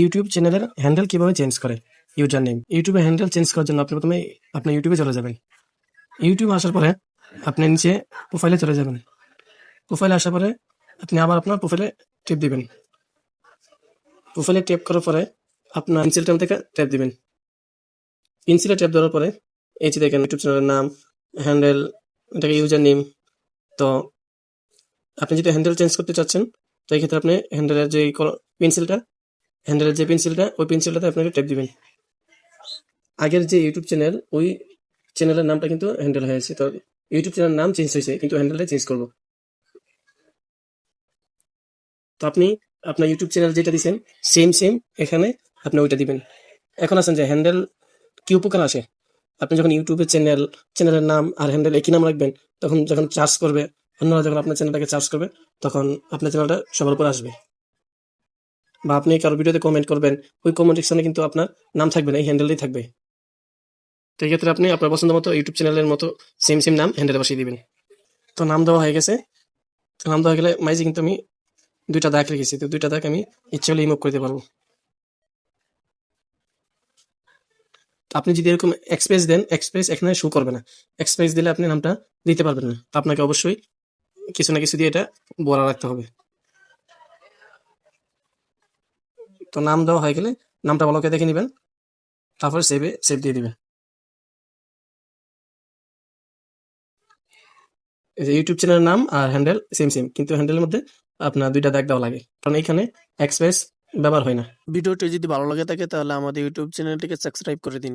YouTube চ্যানেলের handle কীভাবে change করে? ইউজার নেম ইউটিউবে হ্যান্ডেল চেঞ্জ করার জন্য আপনি প্রথমে আপনার ইউটিউবে চলে যাবেন। ইউটিউবে আসার পরে আপনি নিচে প্রোফাইলে চলে যাবেন। প্রোফাইলে আসার পরে আপনি আবার আপনার প্রোফাইলে টিপ দিবেন। প্রোফাইলে ট্যাপ করার পরে আপনার পেন্সিল টাইম থেকে ট্যাপ দিবেন। পেন্সিলে ট্যাপ দেওয়ার পরে এই যে দেখেন ইউটিউব চ্যানেলের নাম হ্যান্ডেল এটাকে ইউজার নেম তো আপনি যদি হ্যান্ডেল চেঞ্জ করতে চাচ্ছেন, তো এই ক্ষেত্রে আপনি হ্যান্ডেলের যে পেন্সিলটা হ্যান্ডেলের যে পেন্সিলটা ওই পেন্সিলটাতে আপনাকে ট্যাপ দিবেন। আগের যে ইউটিউব চ্যানেল ওই চ্যানেলের নামটা কিন্তু হ্যান্ডেল হয়েছে তো ইউটিউব চ্যানেলের নাম চেঞ্জ হয়েছে, কিন্তু হ্যান্ডেলটা চেঞ্জ করব। তো আপনি আপনার ইউটিউব চ্যানেল যেটা দিচ্ছেন সেম সেম এখানে আপনি ওইটা দিবেন। এখন আসেন যে হ্যান্ডেল কি উপকার আসে? আপনি যখন ইউটিউবের চ্যানেল চ্যানেলের নাম আর হ্যান্ডেল একই নাম রাখবেন, তখন যখন চার্জ করবে, অন্যরা যখন আপনার চ্যানেলটাকে চার্জ করবে, তখন আপনার চ্যানেলটা সবার উপর আসবে। বা আপনি কারও ভিডিওতে কমেন্ট করবেন, ওই কমেন্ট সেকশনে কিন্তু আপনার নাম থাকবে না, এই হ্যান্ডেলটাই থাকবে। তো এই ক্ষেত্রে আপনি আপনার পছন্দ মতো ইউটিউব চ্যানেলের মতো সেম সেম নাম হ্যান্ডেলে বসিয়ে দিবেন। তো নাম দেওয়া হয়ে গেছে। তো নাম দেওয়া গেলে মাইজি কিন্তু আমি দুইটা দাগ রেখেছি, তো দুইটা দাগ আমি ইচ্ছে হলে ইমুভ করতে পারব। আপনি যদি এরকম এক্সপ্রেস দেন এক্সপ্রেস এখানে শো করবে না। এক্সপ্রেস দিলে আপনি নামটা দিতে পারবেন না। আপনাকে অবশ্যই কিছু না কিছু দিয়ে এটা বলা রাখতে হবে। তো নাম দেওয়া হয়ে গেলে নামটা ভালো করে দেখে নেবেন। তারপর সেভে সেভ দিয়ে দিবেন। ইউটিউব চ্যানেলের নাম আর হ্যান্ডেল সেম সেম কিন্তু হ্যান্ডেলের মধ্যে আপনার দুইটা দাগ দেওয়া লাগে। কারণ এখানে এক্সপ্রেস ব্যবহার হয় না। ভিডিওটি যদি ভালো লাগে থাকে তাহলে আমাদের ইউটিউব চ্যানেলটিকে সাবস্ক্রাইব করে দিন।